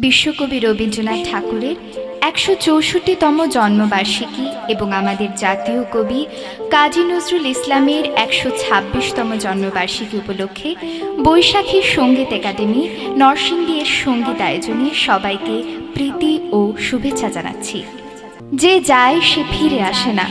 বিশ্বকবি রবীন্দ্রনাথ ঠাকুরের একশো চৌষট্টিতম জন্মবার্ষিকী এবং আমাদের জাতীয় কবি কাজী নজরুল ইসলামের একশো ছাব্বিশতম জন্মবার্ষিকী উপলক্ষে বৈশাখী সংগীত একাডেমি নরসিংদী এর সংগীত আয়োজনে সবাইকে প্রীতি ও শুভেচ্ছা জানাচ্ছি। যে যায় সে ফিরে আসে না।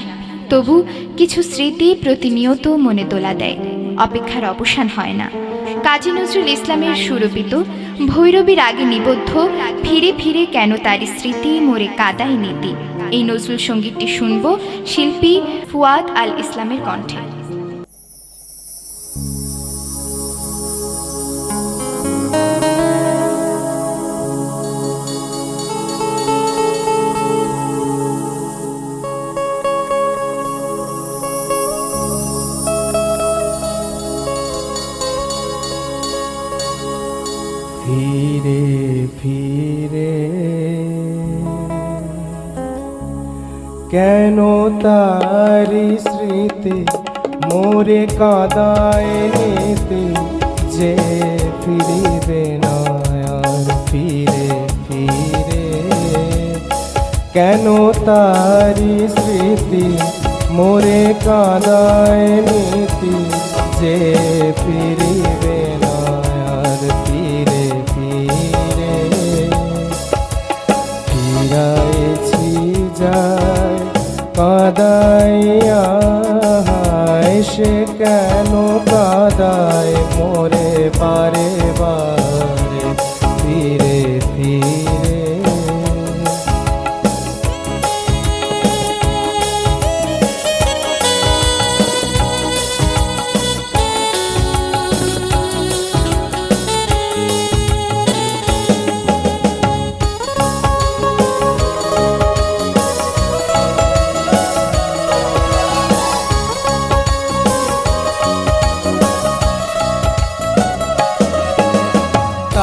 তবু কিছু স্মৃতি প্রতিনিয়ত মনে তোলা দেয়। অপেক্ষার অবসান হয় না। কাজী নজরুল ইসলামের সুরপিত ভৈরবী আগে নিবদ্ধ, ফিরে ফিরে কেন তার স্মৃতি মোরে কাদায় নীতি। এই নজরুল সঙ্গীতটি শুনব শিল্পী ফুয়াদ আল ইসলামের কণ্ঠে। কেন তারি স্মৃতি মোরে কাদায় নিতে? যে ফিরিবে না ফিরে ফিরে। কেন তারি স্মৃতি মোরে কাদায় নিতে? যে ফিরিবে না ফিরে ফিরে। ফিরাইছি যায় কাদাইয়া সে কেন কাদায়? মোরে পারে বারে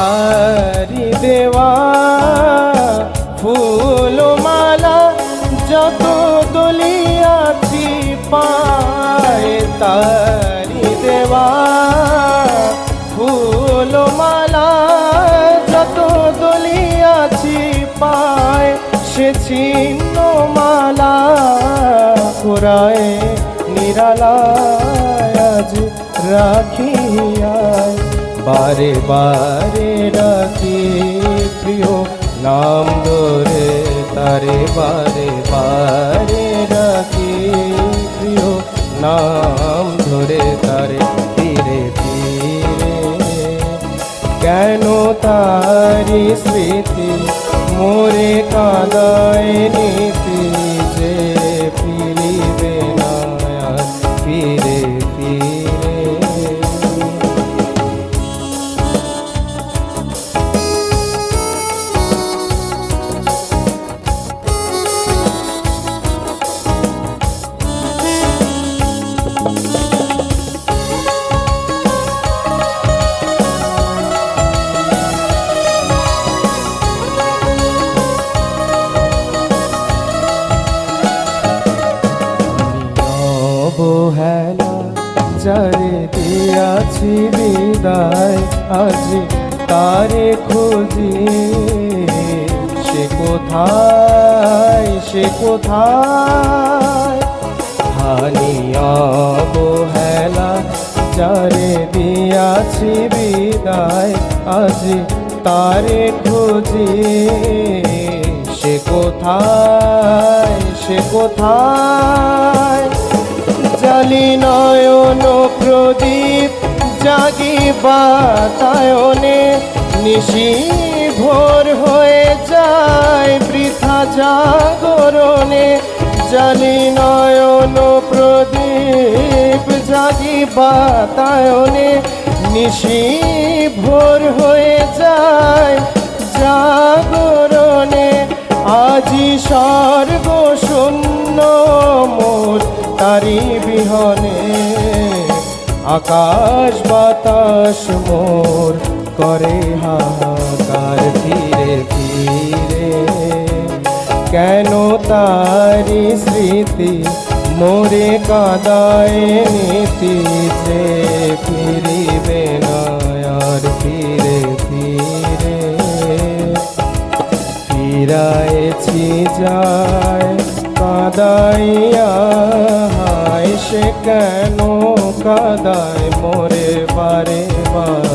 তারি দেওয়া ফুলমালা যত দলিয়াছি পায় তারি দেওয়া ফুলমালা যত দলিয়াছি পায় সে ছিন্ন মালা কোরায় নিরালায় আজ রাখিয়ায়। বারে বারে ডাকি প্রিয় নাম ধরে, তারে বারে বারে ডাকি প্রিয় নাম ধরে, তারে ফিরে ফিরে কেন তারি স্মৃতি মোরে কাদায় নীতি অবহেলা, যারে দিয়াছি বিদায়, আজ তারে খুঁজি। সে কোথায় সে কোথায়? হানি অবহেলা, যারে দিয়াছি বিদায়, আজ তারে খুঁজি। সে কোথায় সে কোথায়? জালি নয়ন প্রদীপ জাগি বাতায়নে নিশি ভোর হয়ে যায় বৃথা জাগরণে। জালি নয়ন প্রদীপ জাগি বাতায়নে নিশি ভোর হয়ে যায় জাগরণে। আজি স্বর্গ শূন্য মোর তারি বিহনে আকাশ বাতাস মোর করে হাহাকার ফিরে ফিরে। কেন তারি স্মৃতি মোরে কাদায় নীতি যে ফিরিবে না আর ফিরে ফিরে। ফিরাইছি যায় কাদাইয়া সে কেন কাদায় মোরে বারে বারে?